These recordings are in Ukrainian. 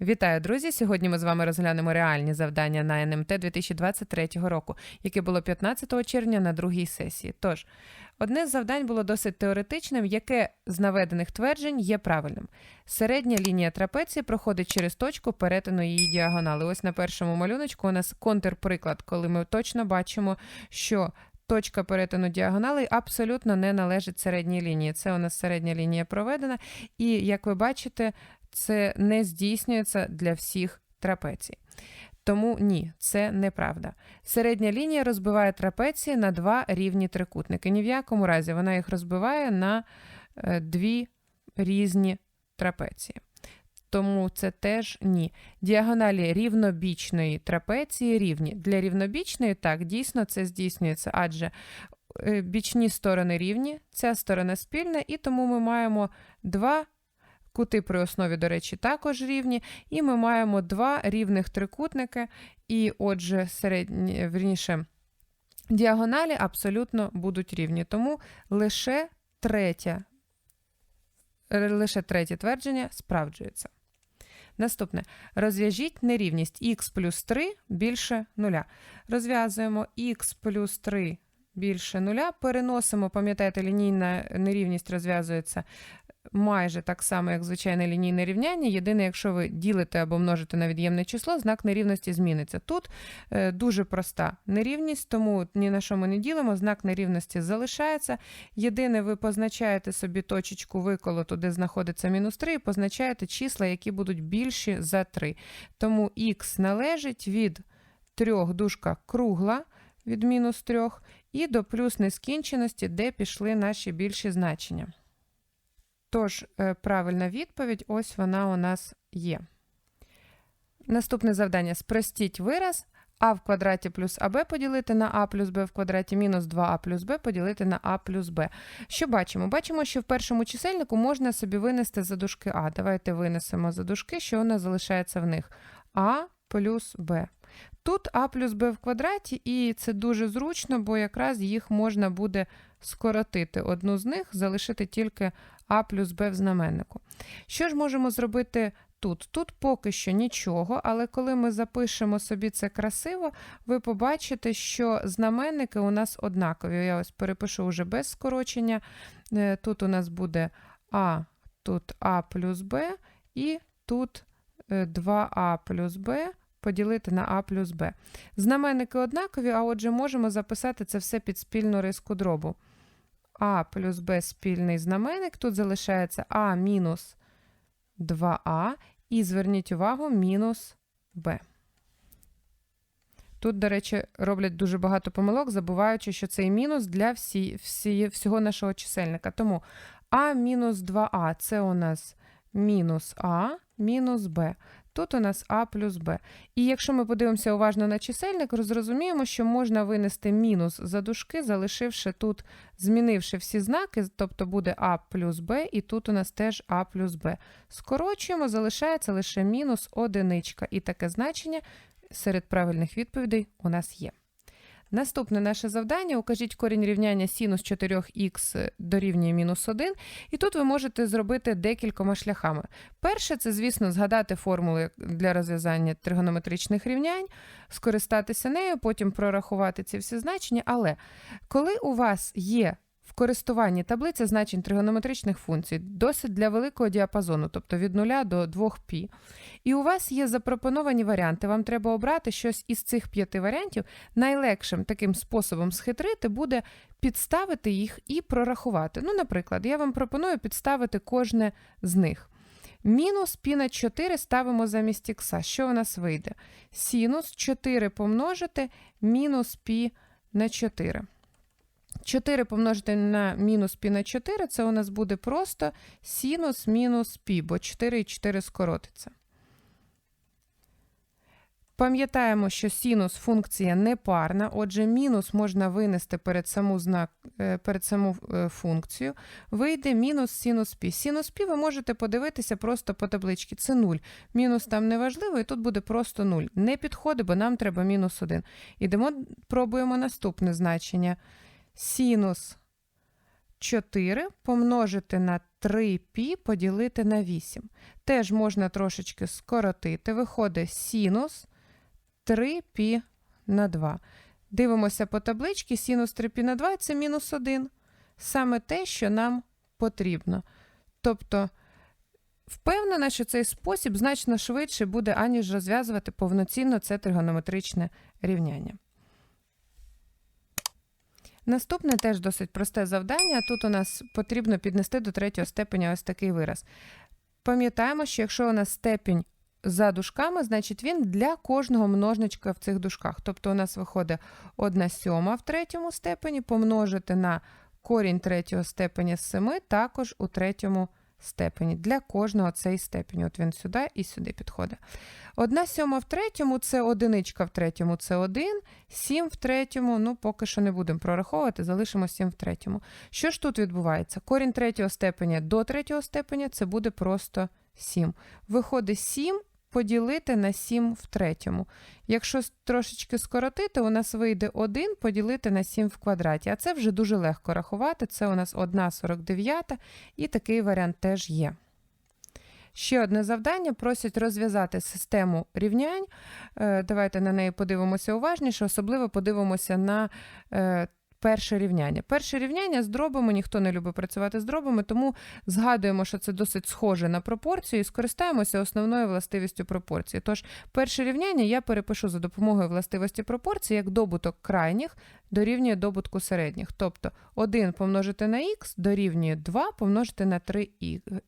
Вітаю, друзі! Сьогодні ми з вами розглянемо реальні завдання на НМТ 2023 року, яке було 15 червня на другій сесії. Тож, одне з завдань було досить теоретичним, яке з наведених тверджень є правильним. Середня лінія трапеції проходить через точку перетину її діагонали. Ось на першому малюночку у нас контрприклад, коли ми точно бачимо, що точка перетину діагоналей абсолютно не належить середній лінії. Це у нас середня лінія проведена, і як ви бачите, це не здійснюється для всіх трапецій. Тому ні, це неправда. Середня лінія розбиває трапеції на два рівні трикутники. Ні в якому разі вона їх розбиває на е, дві різні трапеції. Тому це теж ні. Діагоналі рівнобічної трапеції рівні. Для рівнобічної так, дійсно це здійснюється, адже е, бічні сторони рівні, ця сторона спільна, і тому ми маємо два Кути при основі, до речі, також рівні, і ми маємо два рівних трикутники, і отже, середні, вірніше, діагоналі абсолютно будуть рівні. Тому лише третє, лише третє твердження справджується. Наступне. Розв'яжіть нерівність х плюс 3 більше 0. Розв'язуємо х плюс 3 більше 0, переносимо, пам'ятаєте, лінійна нерівність розв'язується майже так само, як звичайне лінійне рівняння. Єдине, якщо ви ділите або множите на від'ємне число, знак нерівності зміниться. Тут е, дуже проста нерівність, тому ні на що ми не ділимо, знак нерівності залишається. Єдине, ви позначаєте собі точечку виколоту, де знаходиться мінус 3, і позначаєте числа, які будуть більші за 3. Тому х належить від трьох дужка кругла від мінус 3 і до плюс нескінченості, де пішли наші більші значення. Тож, е, правильна відповідь, ось вона у нас є. Наступне завдання: спростіть вираз а в квадраті плюс АБ поділити на А плюс Б в квадраті мінус 2а плюс Б поділити на А плюс Б. Що бачимо? Бачимо, що в першому чисельнику можна собі винести за дужки А. Давайте винесемо за дужки, що у нас залишається в них А плюс Б. Тут А плюс Б в квадраті, і це дуже зручно, бо якраз їх можна буде скоротити. Одну з них залишити тільки А плюс Б в знаменнику. Що ж можемо зробити тут? Тут поки що нічого, але коли ми запишемо собі це красиво, ви побачите, що знаменники у нас однакові. Я ось перепишу вже без скорочення. Е, тут у нас буде А, тут А плюс Б, і тут 2А е, плюс Б поділити на А плюс Б. Знаменники однакові, а отже, можемо записати це все під спільну риску дробу. А плюс Б спільний знаменник. Тут залишається А мінус 2А, і зверніть увагу, мінус Б. Тут, до речі, роблять дуже багато помилок, забуваючи, що цей мінус для всі, всі, всього нашого чисельника. Тому А мінус 2А це у нас мінус А мінус Б. Тут у нас А плюс Б. І якщо ми подивимося уважно на чисельник, зрозуміємо, що можна винести мінус за дужки, залишивши тут, змінивши всі знаки, тобто буде А плюс Б, і тут у нас теж А плюс Б. Скорочуємо, залишається лише мінус одиничка. І таке значення серед правильних відповідей у нас є. Наступне наше завдання: укажіть корінь рівняння синус 4х дорівнює мінус 1. І тут ви можете зробити декількома шляхами. Перше, це, звісно, згадати формули для розв'язання тригонометричних рівнянь, скористатися нею, потім прорахувати ці всі значення. Але коли у вас є в користуванні таблиця значень тригонометричних функцій досить для великого діапазону, тобто від 0 до 2π. І у вас є запропоновані варіанти. Вам треба обрати щось із цих п'яти варіантів. Найлегшим таким способом схитрити буде підставити їх і прорахувати. Ну, наприклад, я вам пропоную підставити кожне з них. Мінус пі на 4 ставимо замість ікса. Що у нас вийде? Синус 4 помножити мінус пі на 4. 4 помножити на мінус пі на 4, це у нас буде просто синус мінус пі, бо 4 і 4 скоротиться. Пам'ятаємо, що синус функція непарна, отже, мінус можна винести перед саму знак, е, перед саму е, функцію. Вийде мінус синус пі. Синус пі ви можете подивитися просто по табличці. Це 0. Мінус там не важливо, і тут буде просто 0. Не підходить, бо нам треба мінус 1. Ідемо, пробуємо наступне значення синус 4 помножити на 3π поділити на 8. Теж можна трошечки скоротити. Виходить синус 3π на 2. Дивимося по табличці, синус 3π на 2 це мінус 1. Саме те, що нам потрібно. Тобто, впевнена, що цей спосіб значно швидше буде, аніж розв'язувати повноцінно це тригонометричне рівняння. Наступне теж досить просте завдання. Тут у нас потрібно піднести до третього степеня ось такий вираз. Пам'ятаємо, що якщо у нас степінь за дужками, значить він для кожного множничка в цих дужках. Тобто у нас виходить 1 сьома в третьому степені помножити на корінь третього степеня з 7 також у третьому степені. Для кожного цей степень. От він сюди і сюди підходить. Одна сьома в третьому це одиничка в третьому це 1, 7 в третьому, ну поки що не будемо прораховувати, залишимо 7 в третьому. Що ж тут відбувається? Корінь третього степеня до третього степеня це буде просто 7. Виходить 7 поділити на 7 в третьому. Якщо трошечки скоротити, у нас вийде 1 поділити на 7 в квадраті. А це вже дуже легко рахувати. Це у нас 1,49 і такий варіант теж є. Ще одне завдання просять розв'язати систему рівнянь. Е, давайте на неї подивимося уважніше, особливо подивимося на е, перше рівняння. Перше рівняння з дробами, ніхто не любить працювати з дробами, тому згадуємо, що це досить схоже на пропорцію і скористаємося основною властивістю пропорції. Тож, перше рівняння я перепишу за допомогою властивості пропорції як добуток крайніх дорівнює добутку середніх. Тобто 1 помножити на х дорівнює 2 помножити на 3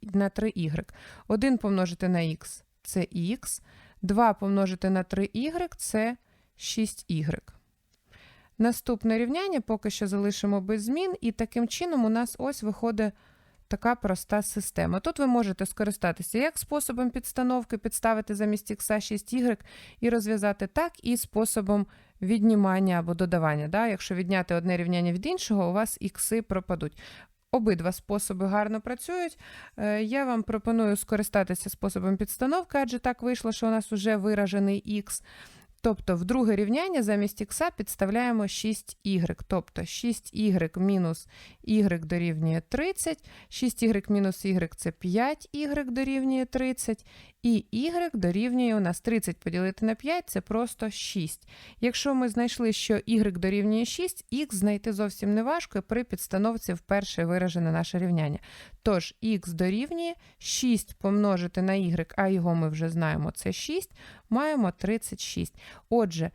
на 3y. 1 помножити на х це х, 2 помножити на 3y це 6y. Наступне рівняння поки що залишимо без змін, і таким чином у нас ось виходить така проста система. Тут ви можете скористатися як способом підстановки, підставити замість х 6y і розв'язати так, і способом віднімання або додавання. Да? Якщо відняти одне рівняння від іншого, у вас ікси пропадуть. Обидва способи гарно працюють. Е, я вам пропоную скористатися способом підстановки, адже так вийшло, що у нас вже виражений х. Тобто в друге рівняння замість х підставляємо 6y. Тобто 6y мінус y дорівнює 30, 6y мінус y це 5y дорівнює 30, і y дорівнює у нас 30 поділити на 5 це просто 6. Якщо ми знайшли, що y дорівнює 6, х знайти зовсім не важко при підстановці вперше виражене наше рівняння. Тож х дорівнює 6 помножити на y, а його ми вже знаємо, це 6, маємо 36. Отже,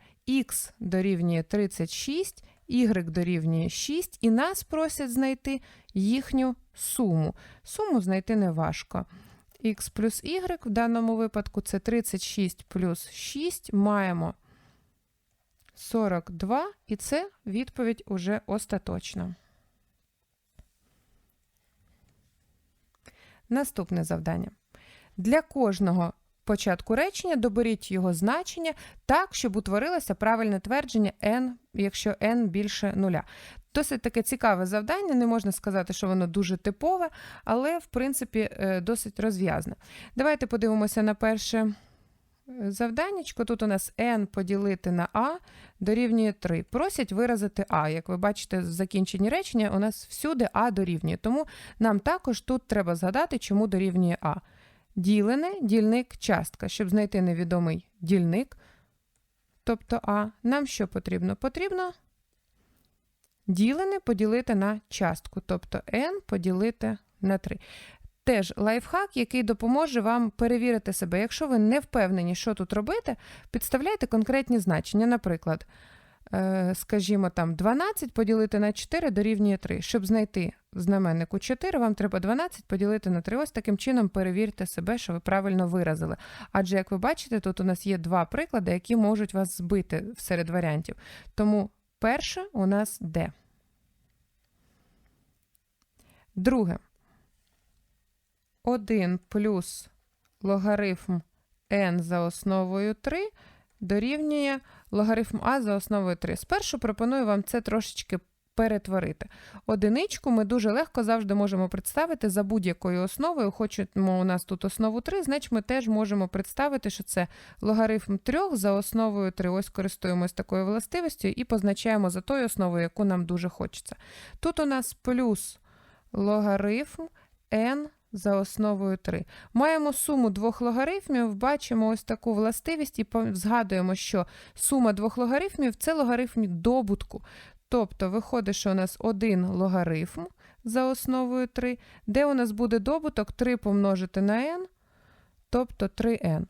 х дорівнює 36, y дорівнює 6, і нас просять знайти їхню суму. Суму знайти не важко. Х плюс y в даному випадку це 36 плюс 6, маємо 42, і це відповідь уже остаточна. Наступне завдання. Для кожного початку речення доберіть його значення так, щоб утворилося правильне твердження n, якщо n більше нуля. Досить таке цікаве завдання, не можна сказати, що воно дуже типове, але, в принципі, е, досить розв'язне. Давайте подивимося на перше е, завданнячко. Тут у нас n поділити на a дорівнює 3. Просять виразити а. Як ви бачите, в закінченні речення у нас всюди а дорівнює. Тому нам також тут треба згадати, чому дорівнює а. Ділене, дільник, частка. Щоб знайти невідомий дільник, тобто А, нам що потрібно? Потрібно ділене поділити на частку, тобто n поділити на 3. Теж лайфхак, який допоможе вам перевірити себе. Якщо ви не впевнені, що тут робити, підставляйте конкретні значення. Наприклад, скажімо, там 12 поділити на 4 дорівнює 3. Щоб знайти знаменнику 4, вам треба 12 поділити на 3. Ось таким чином перевірте себе, що ви правильно виразили. Адже, як ви бачите, тут у нас є два приклади, які можуть вас збити серед варіантів. Тому перше у нас D. Друге. 1 плюс логарифм n за основою 3 дорівнює логарифм А за основою 3. Спершу пропоную вам це трошечки перетворити. Одиничку ми дуже легко завжди можемо представити за будь-якою основою. Хочемо у нас тут основу 3, значить ми теж можемо представити, що це логарифм 3 за основою 3. Ось користуємось такою властивістю і позначаємо за тою основою, яку нам дуже хочеться. Тут у нас плюс логарифм n за основою 3. Маємо суму двох логарифмів, бачимо ось таку властивість і згадуємо, що сума двох логарифмів це логарифм добутку. Тобто виходить, що у нас один логарифм за основою 3, де у нас буде добуток 3 помножити на n, тобто 3n.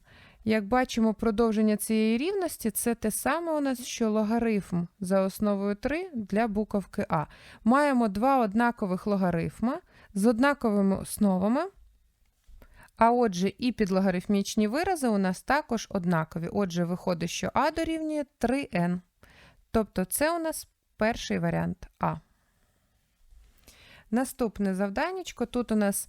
Як бачимо, продовження цієї рівності це те саме у нас, що логарифм за основою 3 для буковки А. Маємо два однакових логарифма з однаковими основами. А отже, і підлогарифмічні вирази у нас також однакові. Отже, виходить, що А дорівнює 3n. Тобто це у нас перший варіант А. Наступне завданнячко. Тут у нас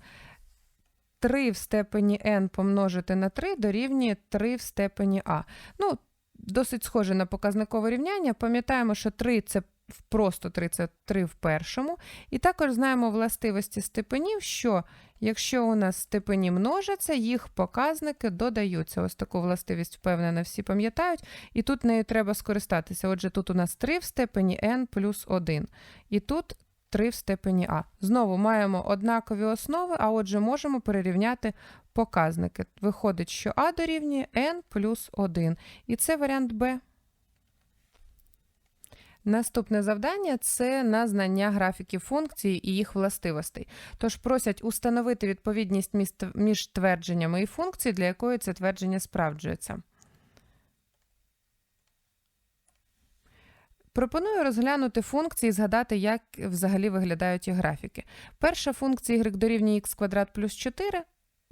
3 в степені n помножити на 3 дорівнює 3 в степені а. Ну, досить схоже на показникове рівняння. Пам'ятаємо, що 3 це просто 3 це 3 в першому. І також знаємо властивості степенів, що якщо у нас степені множаться, їх показники додаються. Ось таку властивість, впевнена, всі пам'ятають. І тут нею треба скористатися. Отже, тут у нас 3 в степені n плюс 1. І тут 3 в степені А. Знову маємо однакові основи, а отже, можемо перерівняти показники. Виходить, що А дорівнює n плюс 1. І це варіант Б. Наступне завдання це на знання графіків функцій і їх властивостей. Тож просять установити відповідність між твердженнями і функцій, для якої це твердження справджується. Пропоную розглянути функції і згадати, як взагалі виглядають їх графіки. Перша функція y дорівнює x квадрат плюс 4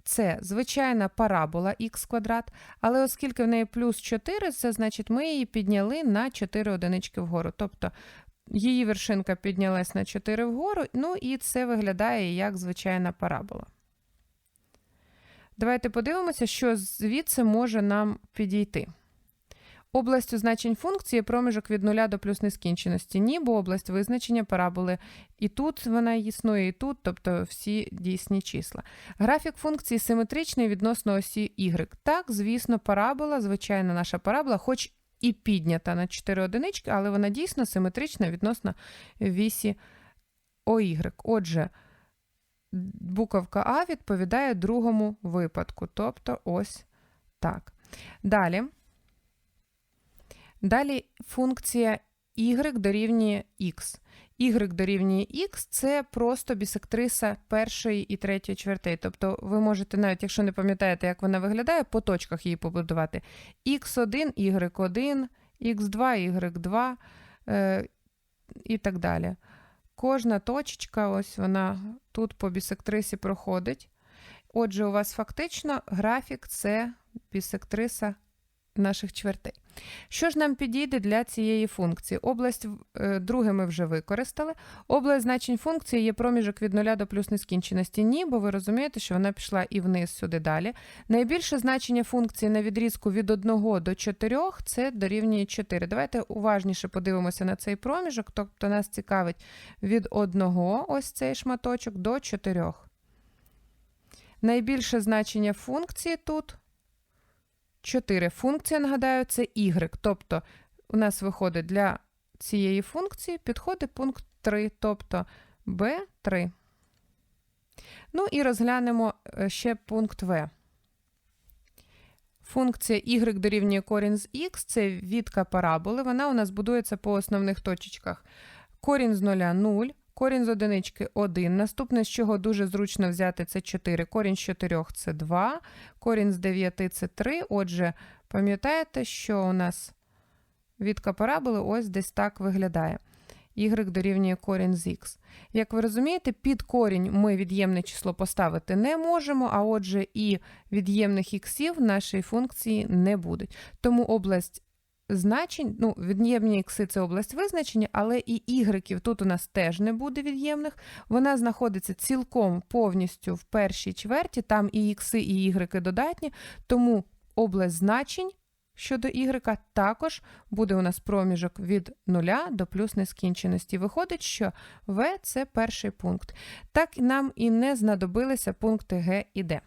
це звичайна парабола х квадрат, але оскільки в неї плюс 4, це значить ми її підняли на 4 одинички вгору. Тобто її вершинка піднялась на 4 вгору, ну і це виглядає як звичайна парабола. Давайте подивимося, що звідси може нам підійти. Областю значень функції проміжок від нуля до плюс нескінченості. Ні, бо область визначення параболи і тут вона існує, і тут, тобто всі дійсні числа. Графік функції симетричний відносно осі y. Так, звісно, парабола, звичайна наша парабола, хоч і піднята на 4 одинички, але вона дійсно симетрична відносно вісі OY. Отже, буковка А відповідає другому випадку, тобто ось так. Далі. Далі функція y дорівнює x. y дорівнює x – це просто бісектриса першої і третьої чвертей. Тобто ви можете, навіть якщо не пам'ятаєте, як вона виглядає, по точках її побудувати. x1, y1, x2, y2 е, і так далі. Кожна точечка, ось вона тут по бісектрисі проходить. Отже, у вас фактично графік це бісектриса наших чвертей. Що ж нам підійде для цієї функції? Область е, друге ми вже використали. Область значень функції є проміжок від 0 до плюс нескінченості. Ні, бо ви розумієте, що вона пішла і вниз сюди далі. Найбільше значення функції на відрізку від 1 до 4 це дорівнює 4. Давайте уважніше подивимося на цей проміжок. Тобто нас цікавить від 1, ось цей шматочок, до 4. Найбільше значення функції тут 4. Функція, нагадаю, це y. Тобто у нас виходить для цієї функції підходить пункт 3, тобто b3. Ну і розглянемо е, ще пункт v. Функція y дорівнює корінь з x, це відка параболи. Вона у нас будується по основних точечках. Корінь з 0 – 0, корінь з одинички 1. Наступне, з чого дуже зручно взяти, це 4. Корінь з 4 – це 2, корінь з 9 – це 3. Отже, пам'ятаєте, що у нас відка параболи ось десь так виглядає. y дорівнює корінь з х. Як ви розумієте, під корінь ми від'ємне число поставити не можемо, а отже, і від'ємних іксів нашої функції не будуть. Тому область значень, ну, від'ємні ікси це область визначення, але і ігреків тут у нас теж не буде від'ємних. Вона знаходиться цілком повністю в першій чверті, там і ікси, і ігреки додатні, тому область значень щодо y також буде у нас проміжок від 0 до плюс нескінченості. Виходить, що В – це перший пункт. Так нам і не знадобилися пункти Г і Д.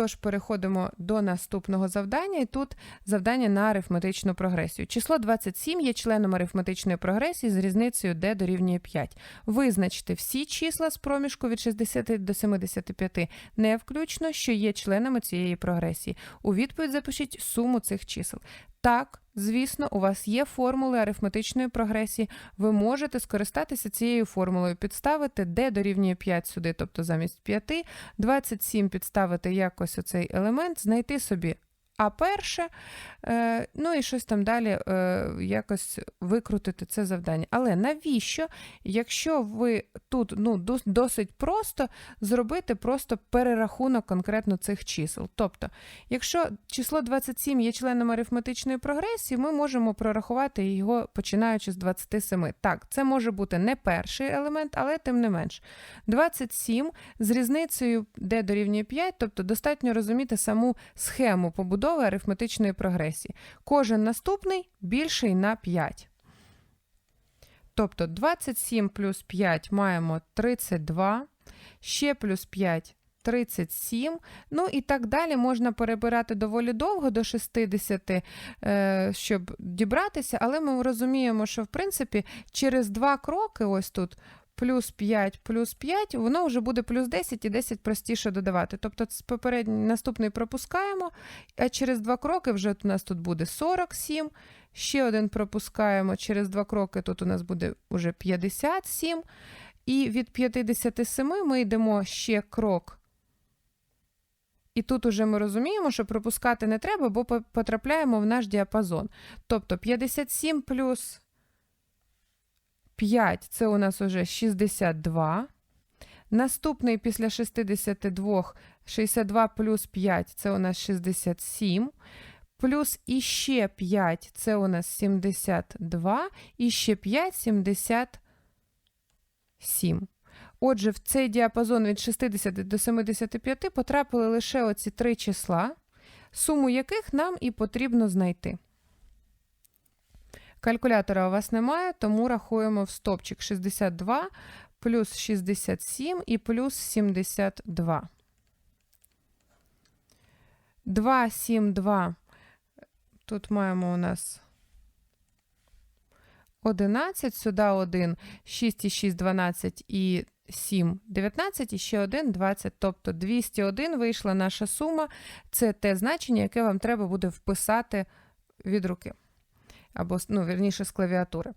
Тож переходимо до наступного завдання, і тут завдання на арифметичну прогресію. Число 27 є членом арифметичної прогресії з різницею d дорівнює 5. Визначте всі числа з проміжку від 60 до 75, не включно, що є членами цієї прогресії. У відповідь запишіть суму цих чисел. Так, звісно, у вас є формули арифметичної прогресії. Ви можете скористатися цією формулою, підставити d дорівнює 5 сюди, тобто замість 5, 27 підставити якось оцей елемент, знайти собі а перше, е, ну і щось там далі е, якось викрутити це завдання. Але навіщо, якщо ви тут ну, досить просто зробити просто перерахунок конкретно цих чисел. Тобто, якщо число 27 є членом арифметичної прогресії, ми можемо прорахувати його починаючи з 27. Так, це може бути не перший елемент, але тим не менш. 27 з різницею d дорівнює 5, тобто достатньо розуміти саму схему побудови арифметичної прогресії. Кожен наступний більший на 5. Тобто 27 плюс 5 маємо 32, ще плюс 5 37. Ну і так далі можна перебирати доволі довго до 60, е, щоб дібратися, але ми розуміємо, що в принципі через два кроки, ось тут. Плюс 5, плюс 5, воно вже буде плюс 10 і 10 простіше додавати. Тобто попередній наступний пропускаємо, а через два кроки вже у нас тут буде 47, ще один пропускаємо, через два кроки тут у нас буде вже 57, і від 57 ми йдемо ще крок. І тут уже ми розуміємо, що пропускати не треба, бо потрапляємо в наш діапазон. Тобто 57 плюс 5 це у нас уже 62. Наступний після 62 62 плюс 5 це у нас 67. Плюс іще 5 це у нас 72. І ще 5 77. Отже, в цей діапазон від 60 до 75 потрапили лише оці три числа, суму яких нам і потрібно знайти. Калькулятора у вас немає, тому рахуємо в стопчик 62 плюс 67 і плюс 72. 2, 7, 2. Тут маємо у нас 11, сюди 1, 6 і 6, 12 і 7, 19 і ще 1, 20. Тобто 201 вийшла наша сума. Це те значення, яке вам треба буде вписати від руки. Або, ну, вірніше, з клавіатури.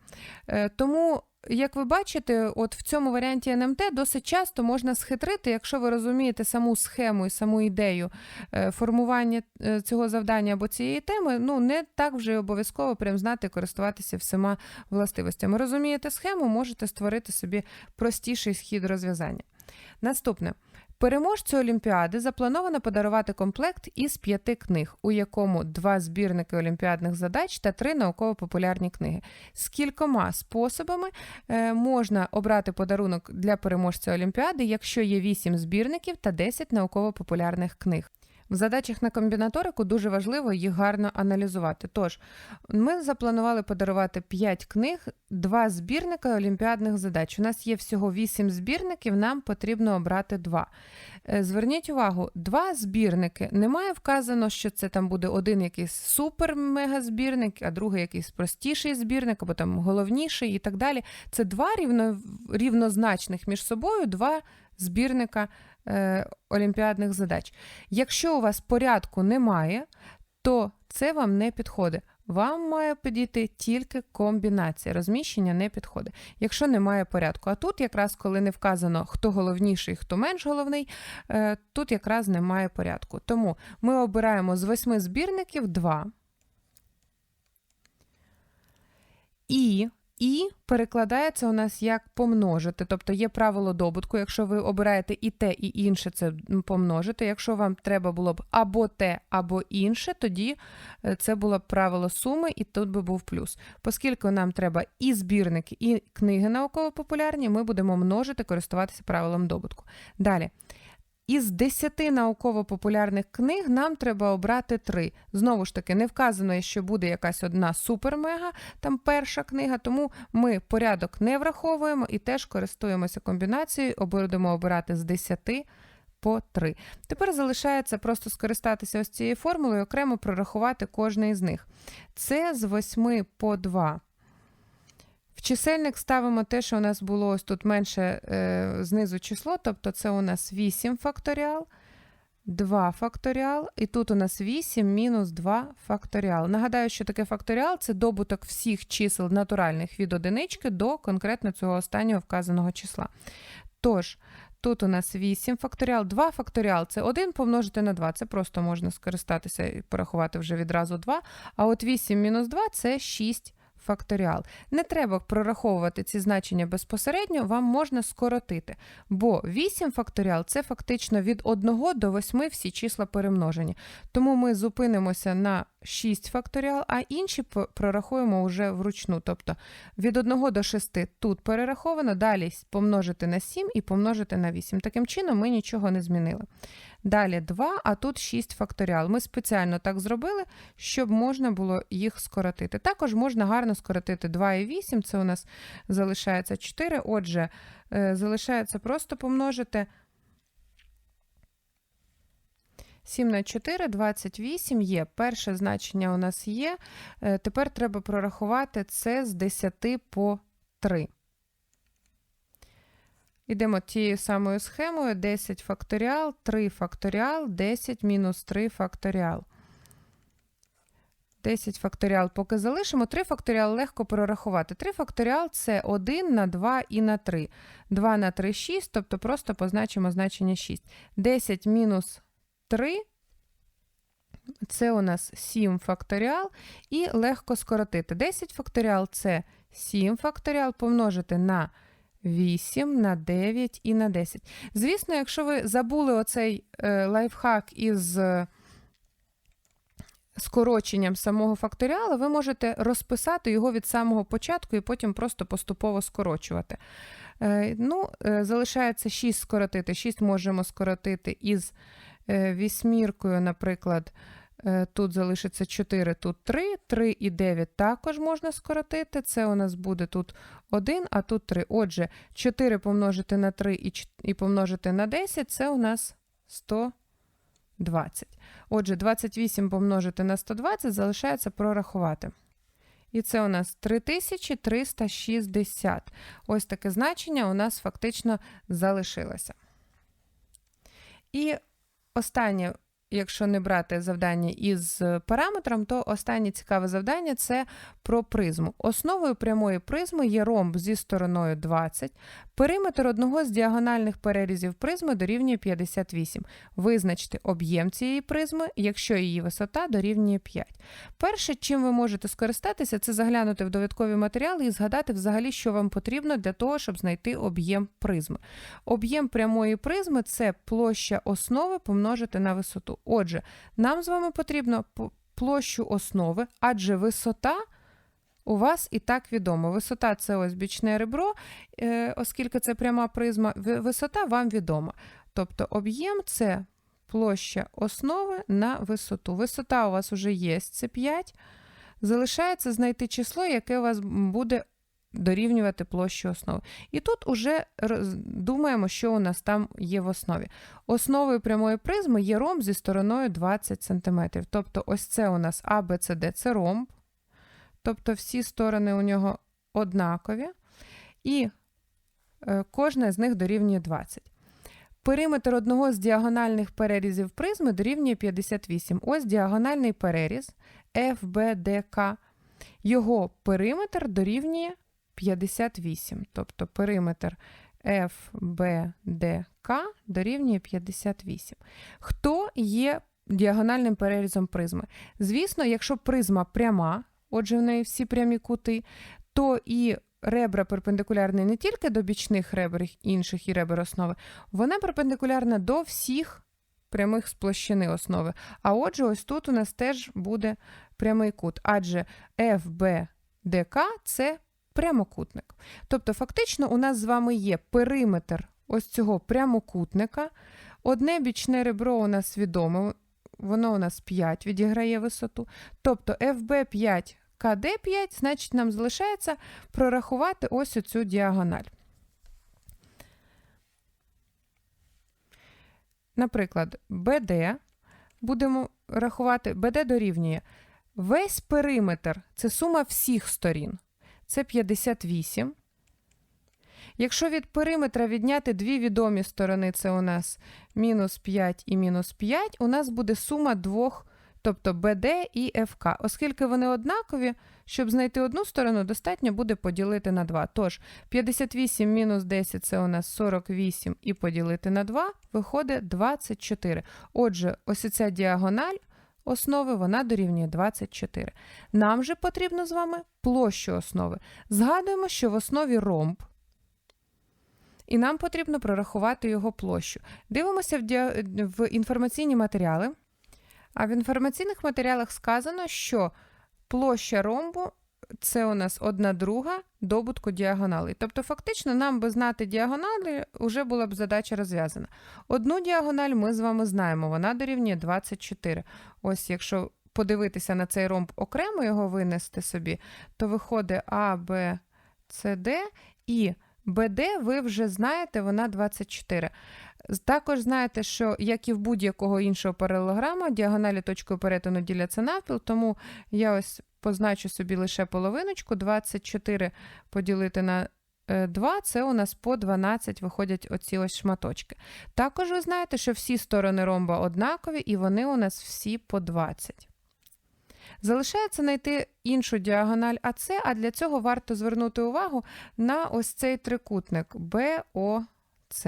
Е, тому, як ви бачите, от в цьому варіанті НМТ досить часто можна схитрити, якщо ви розумієте саму схему і саму ідею е, формування е, цього завдання або цієї теми, ну не так вже обов'язково прям знати користуватися всіма властивостями. Розумієте схему, можете створити собі простіший схід розв'язання. Наступне. Переможцю Олімпіади заплановано подарувати комплект із п'яти книг, у якому два збірники олімпіадних задач та три науково-популярні книги. З кількома способами е, можна обрати подарунок для переможця Олімпіади, якщо є вісім збірників та 10 науково-популярних книг. В задачах на комбінаторику дуже важливо їх гарно аналізувати. Тож, ми запланували подарувати 5 книг, 2 збірника олімпіадних задач. У нас є всього 8 збірників, нам потрібно обрати 2. Е, Зверніть увагу, два збірники. Немає вказано, що це там буде один якийсь супер-мега-збірник, а другий якийсь простіший збірник, або там головніший і так далі. Це два рівно, рівнозначних між собою, два збірника е, олімпіадних задач. Якщо у вас порядку немає, то це вам не підходить. Вам має підійти тільки комбінація. Розміщення не підходить, якщо немає порядку. А тут, якраз, коли не вказано, хто головніший, хто менш головний, е, тут якраз немає порядку. Тому ми обираємо з восьми збірників два. І і перекладається у нас як помножити. Тобто є правило добутку. Якщо ви обираєте і те, і інше, це помножити. Якщо вам треба було б або те, або інше, тоді е, це було б правило суми, і тут би був плюс. Оскільки нам треба і збірники, і книги науково-популярні, ми будемо множити, користуватися правилом добутку. Далі. Із 10 науково-популярних книг нам треба обрати 3. Знову ж таки, не вказано, що буде якась одна супермега, там перша книга, тому ми порядок не враховуємо і теж користуємося комбінацією, будемо обирати з 10 по 3. Тепер залишається просто скористатися ось цією формулою, окремо прорахувати кожний із них. Це з 8 по 2. Чисельник ставимо те, що у нас було ось тут менше е, знизу число, тобто це у нас 8 факторіал. 2 факторіал, і тут у нас 8 мінус 2 факторіал. Нагадаю, що таке факторіал це добуток всіх чисел натуральних від одинички до конкретно цього останнього вказаного числа. Тож, тут у нас 8 факторіал, 2 факторіал це 1 помножити на 2. Це просто можна скористатися і порахувати вже відразу 2. А от 8 мінус 2 це 6 факторіал. Не треба прораховувати ці значення безпосередньо, вам можна скоротити. Бо 8 факторіал це фактично від 1 до 8 всі числа перемножені. Тому ми зупинимося на 6 факторіал, а інші прорахуємо вже вручну. Тобто від 1 до 6 тут перераховано, далі помножити на 7 і помножити на 8. Таким чином ми нічого не змінили. Далі 2, а тут 6 факторіал. Ми спеціально так зробили, щоб можна було їх скоротити. Також можна гарно скоротити 2 і 8, це у нас залишається 4. Отже, е, залишається просто помножити. 7 на 4, 28 є. Перше значення у нас є. Е, тепер треба прорахувати це з 10 по 3. Ідемо тією самою схемою: 10 факторіал, 3 факторіал, 10 мінус 3 факторіал. 10 факторіал поки залишимо. 3 факторіал легко прорахувати. 3 факторіал це 1 на 2 і на 3. 2 на 3 6, тобто просто позначимо значення 6. 10 мінус 3. Це у нас 7 факторіал, і легко скоротити. 10 факторіал це 7 факторіал помножити на 8 на 9 і на 10. Звісно, якщо ви забули оцей е, лайфхак із скороченням самого факторіалу, ви можете розписати його від самого початку і потім просто поступово скорочувати. Е, ну, е, Залишається 6 скоротити. 6 можемо скоротити із вісьміркою, наприклад. Е, тут залишиться 4, тут 3, 3 і 9 також можна скоротити. Це у нас буде тут 1, а тут 3. Отже, 4 помножити на 3 і помножити на 10 це у нас 120. Отже, 28 помножити на 120 залишається прорахувати. І це у нас 3360. Ось таке значення у нас фактично залишилося. І останнє якщо не брати завдання із параметром, то останнє цікаве завдання це про призму. Основою прямої призми є ромб зі стороною 20. Периметр одного з діагональних перерізів призми дорівнює 58. Визначте об'єм цієї призми, якщо її висота дорівнює 5. Перше, чим ви можете скористатися, це заглянути в довідкові матеріали і згадати взагалі, що вам потрібно для того, щоб знайти об'єм призми. Об'єм прямої призми це площа основи помножити на висоту. Отже, нам з вами потрібно площу основи, адже висота. У вас і так відомо. Висота це ось бічне ребро, е, оскільки це пряма призма, висота вам відома. Тобто об'єм це площа основи на висоту. Висота у вас вже є, це 5. Залишається знайти число, яке у вас буде дорівнювати площу основи. І тут уже думаємо, що у нас там є в основі. Основою прямої призми є ромб зі стороною 20 см. Тобто, ось це у нас Д – це ромб. Тобто всі сторони у нього однакові, і е, кожна з них дорівнює 20. Периметр одного з діагональних перерізів призми дорівнює 58. Ось діагональний переріз FBDK. Його периметр дорівнює 58. Тобто периметр FBDK дорівнює 58. Хто є діагональним перерізом призми? Звісно, якщо призма пряма, отже, в неї всі прямі кути, то і ребра перпендикулярні не тільки до бічних ребер інших і ребер основи, вона перпендикулярна до всіх прямих з площини основи. А отже, ось тут у нас теж буде прямий кут, адже FBDK – це прямокутник. Тобто, фактично, у нас з вами є периметр ось цього прямокутника. Одне бічне ребро у нас відоме, воно у нас 5 відіграє висоту. Тобто FB5, КД5, значить, нам залишається прорахувати ось оцю діагональ. наприклад, BD будемо рахувати, BD дорівнює весь периметр це сума всіх сторін. Це 58. Якщо від периметра відняти дві відомі сторони, це у нас мінус 5 і мінус 5, у нас буде сума двох, тобто BD і FK. Оскільки вони однакові, щоб знайти одну сторону, достатньо буде поділити на 2. Тож 58 мінус 10 це у нас 48 і поділити на 2 виходить 24. Отже, ось ця діагональ основи вона дорівнює 24. Нам же потрібно з вами площу основи. Згадуємо, що в основі ромб. І нам потрібно прорахувати його площу. Дивимося в, діа... в інформаційні матеріали. А в інформаційних матеріалах сказано, що площа ромбу це у нас одна друга добутку діагоналей. Тобто, фактично, нам би знати діагоналі, вже була б задача розв'язана. Одну діагональ ми з вами знаємо, вона дорівнює 24. Ось, якщо подивитися на цей ромб окремо його винести собі, то виходить А, Б, С, Д і БД, ви вже знаєте, вона 24. Також знаєте, що як і в будь-якого іншого паралелограма, діагоналі точкою перетину діляться навпіл, тому я ось позначу собі лише половиночку, 24 поділити на 2, це у нас по 12 виходять оці ось шматочки. Також ви знаєте, що всі сторони ромба однакові, і вони у нас всі по 20. Залишається знайти іншу діагональ АС, а для цього варто звернути увагу на ось цей трикутник БОЦ.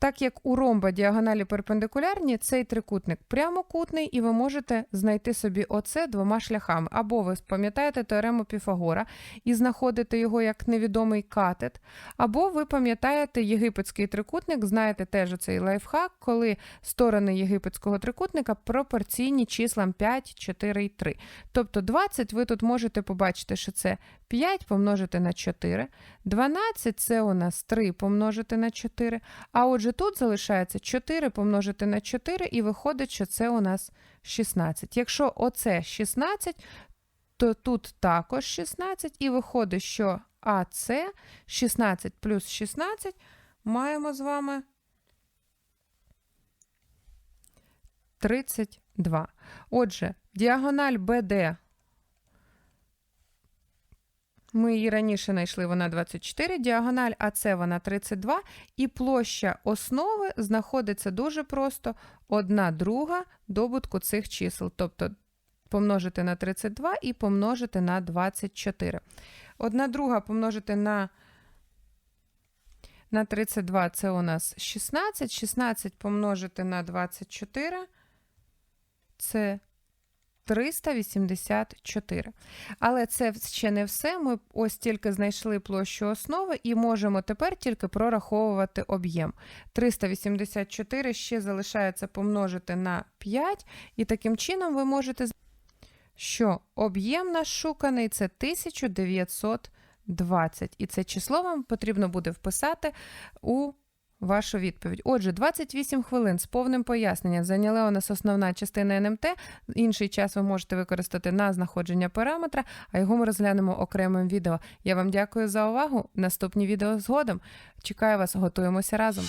Так як у ромба діагоналі перпендикулярні, цей трикутник прямокутний, і ви можете знайти собі оце двома шляхами. Або ви пам'ятаєте теорему Піфагора і знаходите його як невідомий катет, або ви пам'ятаєте єгипетський трикутник, знаєте теж цей лайфхак, коли сторони єгипетського трикутника пропорційні числам 5, 4 і 3. Тобто 20 ви тут можете побачити, що це 5 помножити на 4, 12 це у нас 3 помножити на 4, а отже тут залишається 4 помножити на 4 і виходить, що це у нас 16. Якщо оце 16, то тут також 16 і виходить, що АЦ 16 плюс 16 маємо з вами 32. Отже, діагональ БД ми її раніше знайшли, вона 24, діагональ АЦ вона 32, і площа основи знаходиться дуже просто 1 друга добутку цих чисел. Тобто помножити на 32 і помножити на 24. 1 друга помножити на на 32 це у нас 16, 16 помножити на 24 це 384. Але це ще не все. Ми ось тільки знайшли площу основи і можемо тепер тільки прораховувати об'єм. 384 ще залишається помножити на 5, і таким чином ви можете що об'єм наш шуканий це 1920. І це число вам потрібно буде вписати у вашу відповідь. Отже, 28 хвилин з повним поясненням зайняла у нас основна частина НМТ. Інший час ви можете використати на знаходження параметра, а його ми розглянемо окремим відео. Я вам дякую за увагу. Наступні відео згодом. Чекаю вас, готуємося разом.